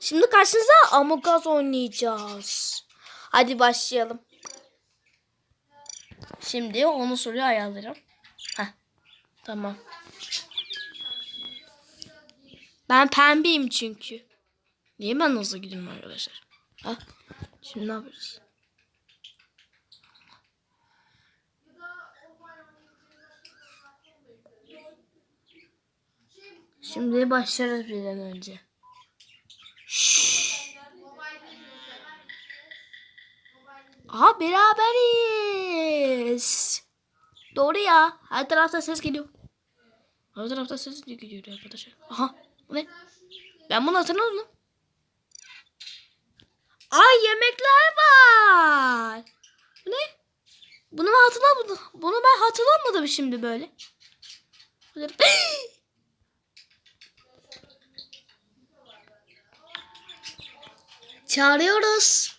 Şimdi karşınıza Among Us oynayacağız. Hadi başlayalım. Şimdi onu soruyu ayarlarım. Heh. Tamam. Ben pembeyim çünkü. Niye ben hızlı gidiyorum arkadaşlar? Ha? Şimdi ne yapıyoruz? Şimdi başlarız bir an önce. Şşş. Aha beraberiz. Doğru ya. Her tarafta ses geliyor. Her tarafta ses geliyor arkadaşlar. Aha. Bu ne? Ben bunu hatırladım. Ay yemekler var. Ne? Bunu ben hatırlamadım. Bunu ben hatırlamadım şimdi böyle. Çağırıyoruz.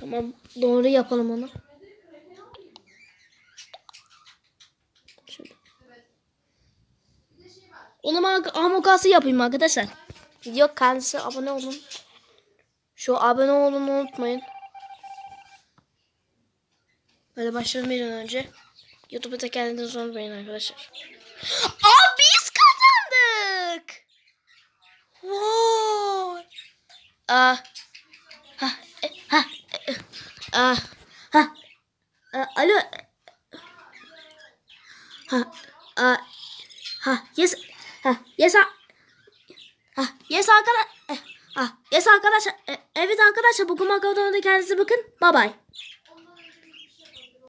Tamam doğru yapalım onu. Şimdi. Onu amokası yapayım arkadaşlar. Video kendisi abone olun. Şu abone olun unutmayın. Böyle başlayalım bir an önce. YouTube'da kendinizi unutmayın arkadaşlar. Aa biz kazandık. Vay. Aa. Ha. e, Ha. e, Aa. Ha. Aa, Alo. Ha. Ha. Yes. Ha. Yes. Ha. Yes arkadaş. Ha. Yes arkadaşlar. E, Evet arkadaşlar bugün makarnada kendinize bakın. Bye bye.